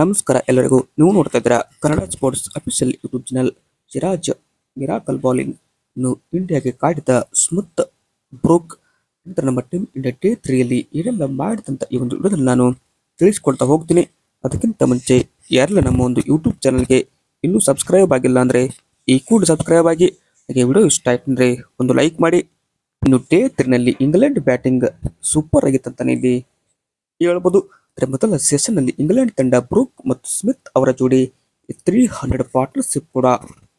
ನಮಸ್ಕಾರ ಎಲ್ಲರಿಗೂ. ನೀವು ನೋಡ್ತಾ ಇದ್ದೀರಾ Kannada sports official YouTube channel Siraj miracle bowling ಅನ್ನು ಇಂಡಿಯಾಗೆ ಕಾಡಿದ ಸ್ಮಿತ್ ಬ್ರೋಕ್ ನಂತರ ನಮ್ಮ ಟೀಮ್ ಇಂಡಿಯಾ ಡೇ ತ್ರೀಯಲ್ಲಿ ಏನೆಲ್ಲ ಮಾಡಿದಂಥ ಈ ಒಂದು ವಿಡಿಯೋದಲ್ಲಿ ನಾನು ತಿಳಿಸ್ಕೊಳ್ತಾ ಹೋಗ್ತೀನಿ. ಅದಕ್ಕಿಂತ ಮುಂಚೆ ಯಾರೆಲ್ಲ ನಮ್ಮ ಒಂದು ಯೂಟ್ಯೂಬ್ ಚಾನಲ್ಗೆ ಇನ್ನೂ ಸಬ್ಸ್ಕ್ರೈಬ್ ಆಗಿಲ್ಲ ಅಂದರೆ ಈ ಕೂಡ ಸಬ್ಸ್ಕ್ರೈಬ್ ಆಗಿ, ಹಾಗೆ ವಿಡಿಯೋ ಇಷ್ಟ ಆಯ್ತು ಅಂದ್ರೆ ಒಂದು ಲೈಕ್ ಮಾಡಿ. ಇನ್ನು ಟೇ ತ್ರೀನಲ್ಲಿ ಇಂಗ್ಲೆಂಡ್ ಬ್ಯಾಟಿಂಗ್ ಸೂಪರ್ ಆಗಿತ್ತಂತಾನೆ ಇಲ್ಲಿ ಹೇಳ್ಬೋದು. ಮೊದಲ ಸೆಷನ್ನಲ್ಲಿ ಇಂಗ್ಲೆಂಡ್ ತಂಡ ಬ್ರೂಕ್ ಮತ್ತು ಸ್ಮಿತ್ ಅವರ ಜೋಡಿ ತ್ರೀ ಹಂಡ್ರೆಡ್ ಪಾರ್ಟ್ನರ್ಶಿಪ್ ಕೂಡ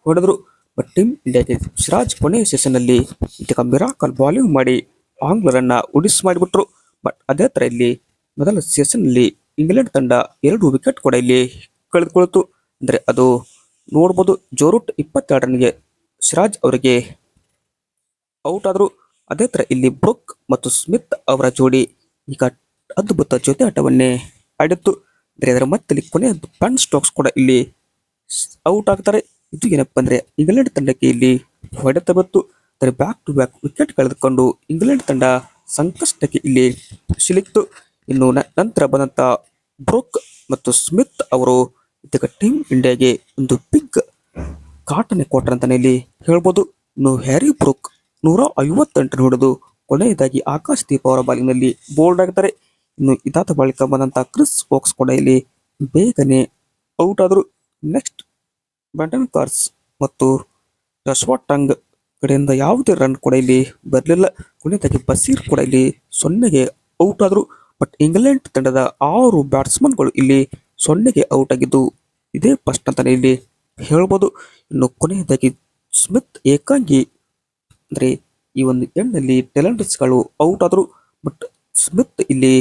ಹೊಡೆದ್ರು. ಬಟ್ ಟೀಮ್ ಇಂಡಿಯಾಗೆ ಸಿರಾಜ್ ಕೊನೆಯ ಸೆಷನ್ ಇದೀಗ ಮಿರಾಕಲ್ ಬಾಲಿಂಗ್ ಮಾಡಿ ಆಂಗ್ಲರನ್ನ ಉಡಿಸ್ ಮಾಡಿಬಿಟ್ರು. ಬಟ್ ಅದೇ ಥರ ಇಲ್ಲಿ ಮೊದಲ ಸೆಷನ್ನಲ್ಲಿ ಇಂಗ್ಲೆಂಡ್ ತಂಡ ಎರಡು ವಿಕೆಟ್ ಕೂಡ ಇಲ್ಲಿ ಕಳೆದುಕೊಳ್ತು. ಅಂದರೆ ಅದು ನೋಡ್ಬೋದು ಜೋರುಟ್ ಇಪ್ಪತ್ತೆರಡು ರನ್ಗೆ ಸಿರಾಜ್ ಅವರಿಗೆ ಔಟ್ ಆದ್ರು. ಅದೇ ಥರ ಇಲ್ಲಿ ಬ್ರೂಕ್ ಮತ್ತು ಸ್ಮಿತ್ ಅವರ ಜೋಡಿ ಈಗ ಅದ್ಭುತ ಜೊತೆ ಆಟವನ್ನೇ ಆಡಿತ್ತು ಅಂದರೆ ಅದರ ಮತ್ತಲ್ಲಿ ಕೊನೆಯ ಪನ್ ಸ್ಟಾಕ್ಸ್ ಕೂಡ ಇಲ್ಲಿ ಔಟ್ ಆಗ್ತಾರೆ. ಇದು ಏನಪ್ಪ ಅಂದರೆ ಇಂಗ್ಲೆಂಡ್ ತಂಡಕ್ಕೆ ಇಲ್ಲಿ ಹೊಡೆತ ಬತ್ತು ಅಂದರೆ ಬ್ಯಾಕ್ ಟು ಬ್ಯಾಕ್ ವಿಕೆಟ್ ಕಳೆದುಕೊಂಡು ಇಂಗ್ಲೆಂಡ್ ತಂಡ ಸಂಕಷ್ಟಕ್ಕೆ ಇಲ್ಲಿ ಸಿಲುಕಿತು ಇನ್ನು ನಂತರ ಬಂದಂತ ಬ್ರೋಕ್ ಮತ್ತು ಸ್ಮಿತ್ ಅವರು ಇದೀಗ ಟೀಮ್ ಇಂಡಿಯಾಗೆ ಒಂದು ಬಿಗ್ ಕಾಟನೆ ಕೊಟ್ಟರೆ ಅಂತಲೇ ಇಲ್ಲಿ ಹೇಳ್ಬೋದು. ಇನ್ನು ಹ್ಯಾರಿ ಬ್ರೋಕ್ ನೂರ ಐವತ್ತೆಂಟು ಹೊಡೆದು ಕೊನೆಯದಾಗಿ ಆಕಾಶ್ ದೀಪ ಅವರ ಬಾಲಿನಲ್ಲಿ ಬೋಲ್ಡ್ ಆಗ್ತಾರೆ. ಇನ್ನು ಇದಾದ ಬಳಿಕ ಬಂದಂತಹ ಕ್ರಿಸ್ ವೋಕ್ಸ್ ಕೂಡ ಇಲ್ಲಿ ಬೇಗನೆ ಔಟ್ ಆದರೂ. ನೆಕ್ಸ್ಟ್ ಬ್ಯಾಂಟನ್ ಕಾರ್ಸ್ ಮತ್ತು ಜಶ್ವಾ ಟಂಗ್ ಕಡೆಯಿಂದ ಯಾವುದೇ ರನ್ ಕೂಡ ಇಲ್ಲಿ ಬರಲಿಲ್ಲ. ಕೊನೆಯದಾಗಿ ಬಸೀರ್ ಕೂಡ ಇಲ್ಲಿ ಸೊನ್ನೆಗೆ ಔಟ್ ಆದರು. ಬಟ್ ಇಂಗ್ಲೆಂಡ್ ತಂಡದ ಆರು ಬ್ಯಾಟ್ಸ್ಮನ್ಗಳು ಇಲ್ಲಿ ಸೊನ್ನೆಗೆ ಔಟ್ ಆಗಿದ್ದು ಇದೇ ಫಸ್ಟ್ ಅಂತಾನೆ ಇಲ್ಲಿ ಹೇಳ್ಬೋದು. ಇನ್ನು ಕೊನೆಯದಾಗಿ ಸ್ಮಿತ್ ಏಕಾಂಗಿ ಅಂದ್ರೆ ಈ ಒಂದು ಎಂಡ್ನಲ್ಲಿ ಟೆಲೆಂಟ್ಸ್ಗಳು ಔಟ್ ಆದರು. ಬಟ್ ಸ್ಮಿತ್ ಇಲ್ಲಿ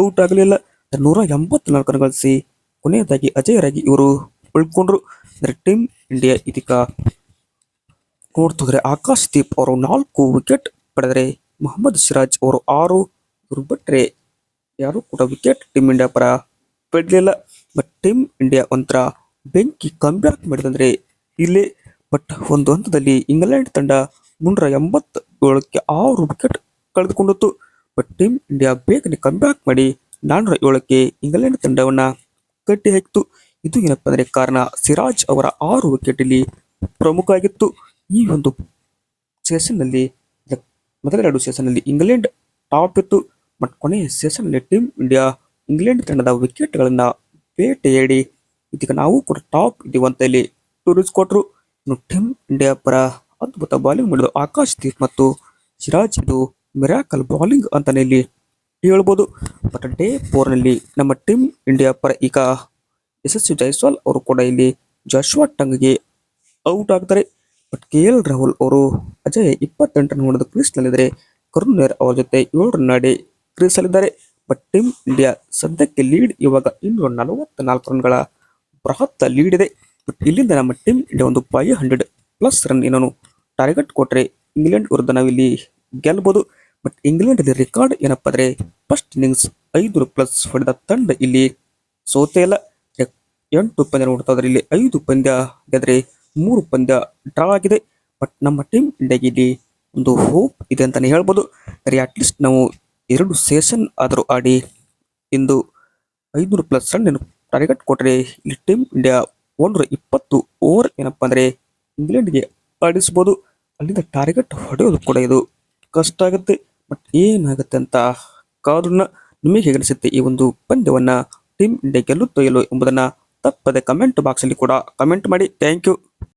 ಔಟ್ ಆಗಲಿಲ್ಲ ನೂರ ಎಂಬತ್ನಾಲ್ಕು ರನ್ ಗಳಿಸಿ ಕೊನೆಯದಾಗಿ ಅಜಯರಾಗಿ ಇವರು ಉಳ್ಕೊಂಡ್ರು. ಅಂದರೆ ಟೀಮ್ ಇಂಡಿಯಾ ಇದೀಗ ನೋಡ್ತಿದ್ರೆ ಆಕಾಶ್ ದೀಪ್ ಅವರು ನಾಲ್ಕು ವಿಕೆಟ್ ಪಡೆದರೆ ಮೊಹಮ್ಮದ್ ಸಿರಾಜ್ ಅವರು ಆರು. ಇವರು ಬಿಟ್ಟರೆ ಯಾರು ಕೂಡ ವಿಕೆಟ್ ಟೀಮ್ ಇಂಡಿಯಾ ಪರ ಪಡಲಿಲ್ಲ ಬಟ್ ಟೀಮ್ ಇಂಡಿಯಾ ಒಂಥರ ಬೆಂಕಿ ಕಂಬ್ಯಾಕ್ ಮಾಡಿದಂದ್ರೆ ಇಲ್ಲಿ. ಬಟ್ ಒಂದು ಹಂತದಲ್ಲಿ ಇಂಗ್ಲೆಂಡ್ ತಂಡ ಮುನ್ನೂರ ಎಂಬತ್ತೇಳಕ್ಕೆ ಆರು ವಿಕೆಟ್ ಕಳೆದುಕೊಂಡಿತ್ತು ಬಟ್ ಟೀಮ್ ಇಂಡಿಯಾ ಬೇಗನೆ ಕಂಬ್ಯಾಕ್ ಮಾಡಿ ನಾನೂರ ಏಳಕ್ಕೆ ಇಂಗ್ಲೆಂಡ್ ತಂಡವನ್ನ ಕಟ್ಟಿ ಹಾಕಿತು ಇದು ಏನಪ್ಪ ಅಂದರೆ ಕಾರಣ? ಸಿರಾಜ್ ಅವರ ಆರು ವಿಕೆಟ್ ಇಲ್ಲಿ ಪ್ರಮುಖ ಆಗಿತ್ತು. ಈ ಒಂದು ಸೆಷನ್ನಲ್ಲಿ ದ- ಮೊದಲ ಎರಡು ಸೆಷನ್ನಲ್ಲಿ ಇಂಗ್ಲೆಂಡ್ ಟಾಪ್ ಇತ್ತು. ಮತ್ತು ಕೊನೆಯ ಸೆಷನ್ನಲ್ಲಿ ಟೀಮ್ ಇಂಡಿಯಾ ಇಂಗ್ಲೆಂಡ್ ತಂಡದ ವಿಕೆಟ್ ಗಳನ್ನ ಬೇಟೆಯಾಡಿ ಇದೀಗ ನಾವು ಕೂಡ ಟಾಪ್ ಇದೀವಿ ಅಂತ ಇಲ್ಲಿ ಕೊಟ್ಟರು ಇನ್ನು ಟೀಮ್ ಇಂಡಿಯಾ ಪರ ಅದ್ಭುತ ಬಾಲಿಂಗ್ ಮಾಡಿದ ಆಕಾಶ್ ದೀಪ್ ಮತ್ತು ಸಿರಾಜ್ ಇದು ಮಿರಾಕಲ್ ಬೌಲಿಂಗ್ ಅಂತಾನೆ ಇಲ್ಲಿ ಹೇಳ್ಬೋದು. ಬಟ್ ಡೇ ಫೋರ್ನಲ್ಲಿ ನಮ್ಮ ಟೀಮ್ ಇಂಡಿಯಾ ಪರ ಈಗ ಯಶಸ್ವಿ ಜೈಸ್ವಾಲ್ ಅವರು ಕೂಡ ಇಲ್ಲಿ ಜಾಶ್ವಾ ಟಂಗ್ಗೆ ಔಟ್ ಆಗ್ತಾರೆ. ಬಟ್ ಕೆ ಎಲ್ ರಾಹುಲ್ ಅವರು ಅಜಯ್ ಇಪ್ಪತ್ತೆಂಟು ರನ್ ಹೊಡೆದು ಕ್ರೀಸ್ನಲ್ಲಿದ್ದಾರೆ ಕರುಣ್ ನೇರ್ ಅವರ ಜೊತೆ ಏಳು ರನ್ ಆಡಿ ಕ್ರೀಸ್ ಅಲ್ಲಿದ್ದಾರೆ ಬಟ್ ಟೀಮ್ ಇಂಡಿಯಾ ಸದ್ಯಕ್ಕೆ ಲೀಡ್ ಇವಾಗ ಇನ್ನೂರ ನಲವತ್ತ ನಾಲ್ಕು ರನ್ಗಳ ಬೃಹತ್ ಲೀಡ್ ಇದೆ. ಬಟ್ ಇಲ್ಲಿಂದ ನಮ್ಮ ಟೀಮ್ ಇಂಡಿಯಾ ಒಂದು ಫೈವ್ ಹಂಡ್ರೆಡ್ ಪ್ಲಸ್ ರನ್ ಏನೋ ಟಾರ್ಗೆಟ್ ಕೊಟ್ಟರೆ ಇಂಗ್ಲೆಂಡ್ ವಿರುದ್ಧ ನಾವಿಲ್ಲಿ ಗೆಲ್ಬಹುದು ಬಟ್ ಇಂಗ್ಲೆಂಡ್ ಅಲ್ಲಿ ರೆಕಾರ್ಡ್ ಏನಪ್ಪಾ ಅಂದ್ರೆ ಫಸ್ಟ್ ಇನ್ನಿಂಗ್ಸ್ ಐದು ಪ್ಲಸ್ ಹೊಡೆದ ತಂಡ ಇಲ್ಲಿ ಸೋತೆ ಇಲ್ಲ ಎಂಟು ಪಂದ್ಯ ನೋಡ್ತಾ ಇದ್ರೆ ಇಲ್ಲಿ ಐದು ಪಂದ್ಯ ಗೆದ್ರೆ ಮೂರು ಪಂದ್ಯ ಡ್ರಾ ಆಗಿದೆ. ಬಟ್ ನಮ್ಮ ಟೀಮ್ ಇಂಡಿಯಾಗೆ ಇಲ್ಲಿ ಒಂದು ಹೋಪ್ ಇದೆ ಅಂತಾನೆ ಹೇಳ್ಬೋದು. ಅಟ್ಲೀಸ್ಟ್ ನಾವು ಎರಡು ಸೆಷನ್ ಆದರೂ ಆಡಿ ಇಂದು ಐದುನೂರು ಪ್ಲಸ್ ರನ್ ಟಾರ್ಗೆಟ್ ಕೊಟ್ಟರೆ ಇಲ್ಲಿ ಟೀಮ್ ಇಂಡಿಯಾ ಒಂದೂರ ಇಪ್ಪತ್ತು ಓವರ್ ಏನಪ್ಪ ಅಂದರೆ ಇಂಗ್ಲೆಂಡ್ಗೆ ಆಡಿಸ್ಬೋದು. ಅಲ್ಲಿಂದ ಟಾರ್ಗೆಟ್ ಹೊಡೆಯೋದು ಕೂಡ ಇದು ಕಷ್ಟ ಆಗುತ್ತೆ. ಬಟ್ ಏನಾಗುತ್ತೆ ಅಂತ ಕಾರಣ ನಿಮಗೆ ಹೇಗೆ ಅನಿಸುತ್ತೆ ಈ ಒಂದು ಪಂದ್ಯವನ್ನ ಟೀಮ್ ಇಂಡಿಯಾ ಗೆಲ್ಲುತ್ತೋ ಇಲ್ಲೋ ಎಂಬುದನ್ನ ತಪ್ಪದೆ ಕಮೆಂಟ್ ಬಾಕ್ಸ್ ಅಲ್ಲಿ ಕೂಡ ಕಮೆಂಟ್ ಮಾಡಿ. Thank you